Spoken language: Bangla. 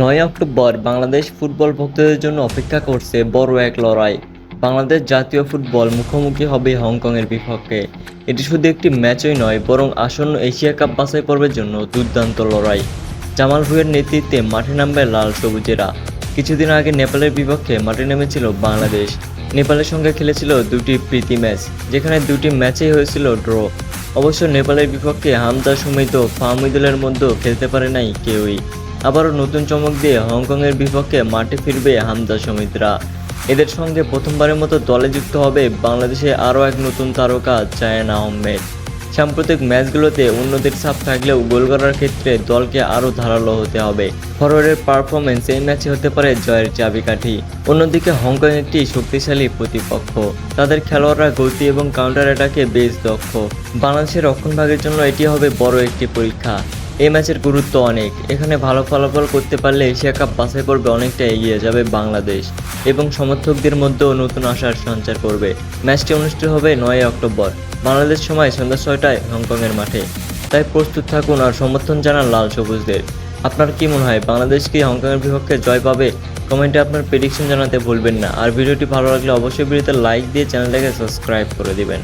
নয় অক্টোবর বাংলাদেশ ফুটবল ভক্তদের জন্য অপেক্ষা করছে বড় এক লড়াই। বাংলাদেশ জাতীয় ফুটবল মুখোমুখি হবে হংকংয়ের বিপক্ষে। এটি শুধু একটি ম্যাচই নয়, বরং আসন্ন এশিয়া কাপ বাছাই পর্বের জন্য দুর্দান্ত লড়াই। জামাল ভুঁইয়ের নেতৃত্বে মাঠে নামবে লাল সবুজেরা। কিছুদিন আগে নেপালের বিপক্ষে মাঠে নেমেছিল বাংলাদেশ। নেপালের সঙ্গে খেলেছিল দুটি প্রীতি ম্যাচ, যেখানে দুটি ম্যাচেই হয়েছিল ড্র। অবশ্য নেপালের বিপক্ষে হামদা সমিত ফাহমিদুলের মধ্যেও খেলতে পারে নাই কেউই। আবারও নতুন চমক দিয়ে হংকংয়ের বিপক্ষে মাঠে ফিরবে হামদা সমিতরা। এদের সঙ্গে প্রথমবারের মতো দলে যুক্ত হবে বাংলাদেশে আরও এক নতুন তারকা জায়ান আহমেদ। সাম্প্রতিক ম্যাচগুলোতে অন্যদের ছাপ থাকলেও গোল করার ক্ষেত্রে দলকে আরও ধারালো হতে হবে। ফরওয়ার্ডের পারফরমেন্স এই ম্যাচে হতে পারে জয়ের চাবিকাঠি। অন্যদিকে হংকং একটি শক্তিশালী প্রতিপক্ষ। তাদের খেলোয়াড়রা গতি এবং কাউন্টার অ্যাটাকে বেশ দক্ষ। বাংলাদেশের রক্ষণভাগের জন্য এটি হবে বড় একটি পরীক্ষা। এই ম্যাচের গুরুত্ব অনেক। এখানে ভালো ফলাফল করতে পারলে এশিয়া কাপ বাছাই পর্বে অনেকটা এগিয়ে যাবে বাংলাদেশ এবং সমর্থকদের মধ্যেও নতুন আশার সঞ্চার করবে। ম্যাচটি অনুষ্ঠিত হবে নয় অক্টোবর, বাংলাদেশ সময় সন্ধ্যা ছয়টায় হংকংয়ের মাঠে। তাই প্রস্তুত থাকুন আর সমর্থন জানান লাল সবুজদের। আপনার কি মনে হয়, বাংলাদেশ কি হংকংয়ের বিপক্ষে জয় পাবে? কমেন্টে আপনার প্রেডিকশন জানাতে ভুলবেন না। আর ভিডিওটি ভালো লাগলে অবশ্যই ভিডিওতে লাইক দিয়ে চ্যানেলটাকে সাবস্ক্রাইব করে দিবেন।